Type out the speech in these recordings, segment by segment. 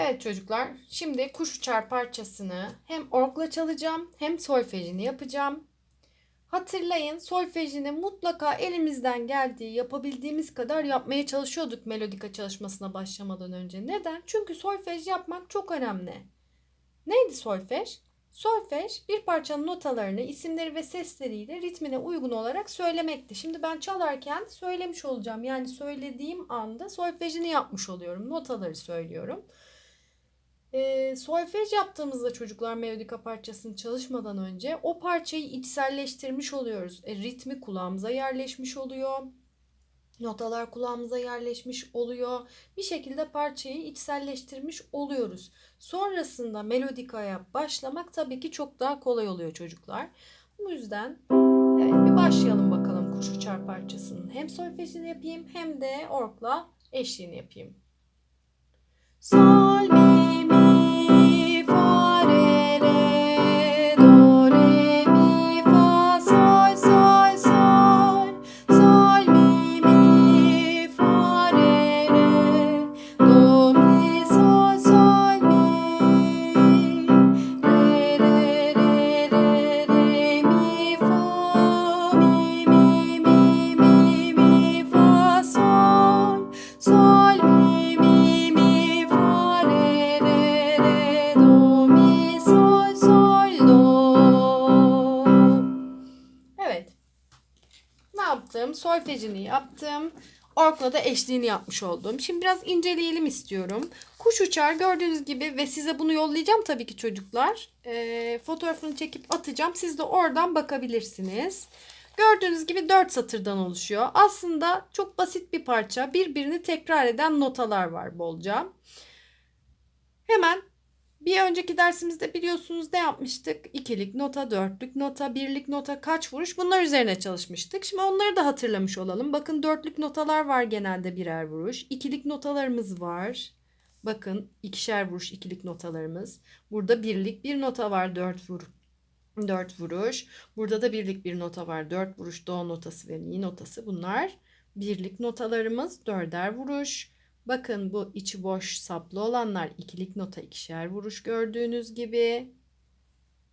Evet çocuklar, şimdi kuş uçar parçasını hem orgla çalacağım hem solfejini yapacağım. Hatırlayın solfejini mutlaka elimizden geldiği yapabildiğimiz kadar yapmaya çalışıyorduk melodika çalışmasına başlamadan önce. Neden? Çünkü solfej yapmak çok önemli. Neydi solfej? Solfej bir parçanın notalarını isimleri ve sesleriyle ritmine uygun olarak söylemekti. Şimdi ben çalarken söylemiş olacağım. Yani söylediğim anda solfejini yapmış oluyorum. Notaları söylüyorum. E, solfej yaptığımızda çocuklar melodika parçasını çalışmadan önce o parçayı içselleştirmiş oluyoruz. E, ritmi kulağımıza yerleşmiş oluyor. Notalar kulağımıza yerleşmiş oluyor. Bir şekilde parçayı içselleştirmiş oluyoruz. Sonrasında melodikaya başlamak tabii ki çok daha kolay oluyor çocuklar. Bu yüzden evet bir başlayalım bakalım kuş uçar parçasının. Hem solfejini yapayım hem de orkla eşliğini yapayım. Sol mi Solfejini yaptım. Orkla da eşliğini yapmış oldum. Şimdi biraz inceleyelim istiyorum. Kuş uçar gördüğünüz gibi ve size bunu yollayacağım tabii ki çocuklar. Ee, fotoğrafını çekip atacağım. Siz de oradan bakabilirsiniz. Gördüğünüz gibi 4 satırdan oluşuyor. Aslında çok basit bir parça. Birbirini tekrar eden notalar var bolca. Hemen bir önceki dersimizde biliyorsunuz ne yapmıştık? İkilik nota, dörtlük nota, birlik nota, kaç vuruş bunlar üzerine çalışmıştık. Şimdi onları da hatırlamış olalım. Bakın dörtlük notalar var genelde birer vuruş. İkilik notalarımız var. Bakın ikişer vuruş ikilik notalarımız. Burada birlik bir nota var dört vur. Dört vuruş. Burada da birlik bir nota var. Dört vuruş do notası ve mi notası. Bunlar birlik notalarımız. Dörder vuruş. Bakın bu içi boş saplı olanlar ikilik nota ikişer vuruş gördüğünüz gibi.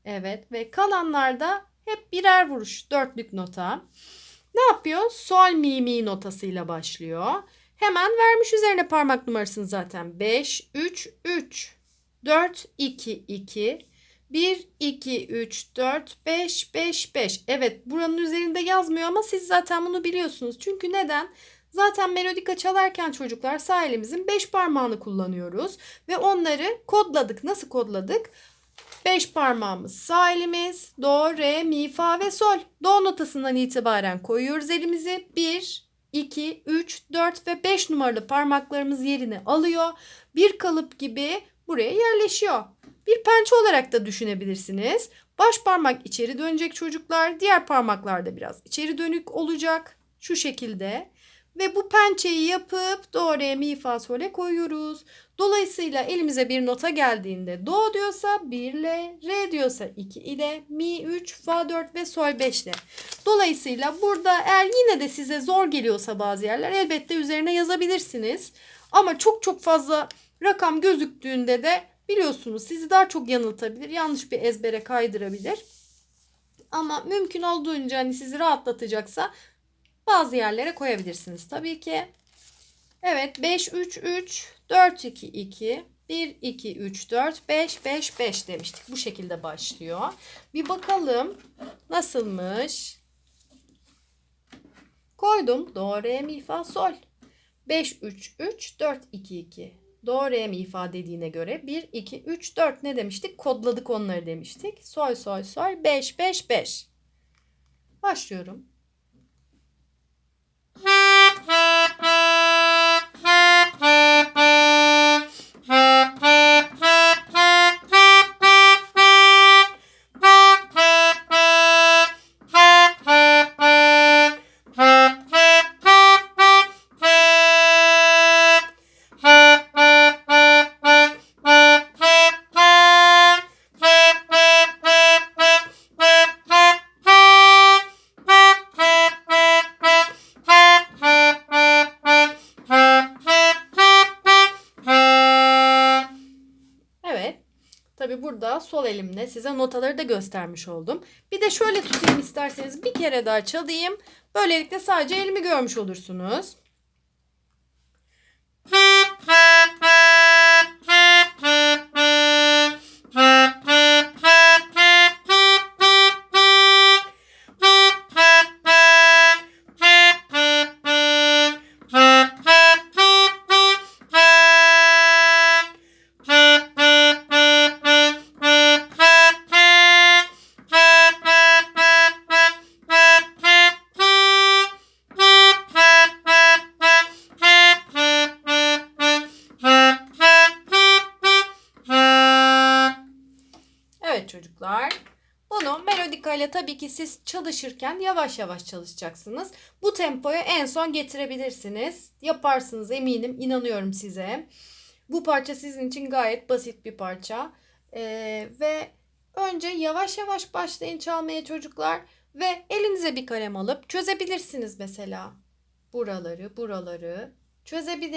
Evet ve kalanlar da hep birer vuruş dörtlük nota. Ne yapıyor? Sol mi mi notasıyla başlıyor. Hemen vermiş üzerine parmak numarasını zaten. 5 3 3 4 2 2 1 2 3 4 5 5 5. Evet buranın üzerinde yazmıyor ama siz zaten bunu biliyorsunuz. Çünkü neden? Zaten melodika çalarken çocuklar sağ elimizin 5 parmağını kullanıyoruz. Ve onları kodladık. Nasıl kodladık? 5 parmağımız sağ elimiz. Do, re, mi, fa ve sol. Do notasından itibaren koyuyoruz elimizi. 1, 2, 3, 4 ve 5 numaralı parmaklarımız yerini alıyor. Bir kalıp gibi buraya yerleşiyor. Bir pençe olarak da düşünebilirsiniz. Baş parmak içeri dönecek çocuklar. Diğer parmaklar da biraz içeri dönük olacak. Şu şekilde. Ve bu pençeyi yapıp do, re, mi, fa, sol'e koyuyoruz. Dolayısıyla elimize bir nota geldiğinde do diyorsa 1 ile, re diyorsa 2 ile, mi 3, fa 4 ve sol 5 ile. Dolayısıyla burada eğer yine de size zor geliyorsa bazı yerler elbette üzerine yazabilirsiniz. Ama çok çok fazla rakam gözüktüğünde de biliyorsunuz sizi daha çok yanıltabilir. Yanlış bir ezbere kaydırabilir. Ama mümkün olduğunca hani sizi rahatlatacaksa bazı yerlere koyabilirsiniz tabii ki. Evet 5 3 3 4 2 2 1 2 3 4 5 5 5 demiştik. Bu şekilde başlıyor. Bir bakalım nasılmış. Koydum. Do re mi fa sol. 5 3 3 4 2 2. Do re mi fa dediğine göre 1 2 3 4 ne demiştik? Kodladık onları demiştik. Sol sol sol 5 5 5. Başlıyorum. Burada sol elimle size notaları da göstermiş oldum. Bir de şöyle tutayım isterseniz bir kere daha çalayım. Böylelikle sadece elimi görmüş olursunuz. Çocuklar. Bunu melodika ile tabii ki siz çalışırken yavaş yavaş çalışacaksınız. Bu tempoyu en son getirebilirsiniz. Yaparsınız eminim, inanıyorum size. Bu parça sizin için gayet basit bir parça. Ee, ve önce yavaş yavaş başlayın çalmaya çocuklar. Ve elinize bir kalem alıp çözebilirsiniz mesela. Buraları, buraları çözebilirsiniz.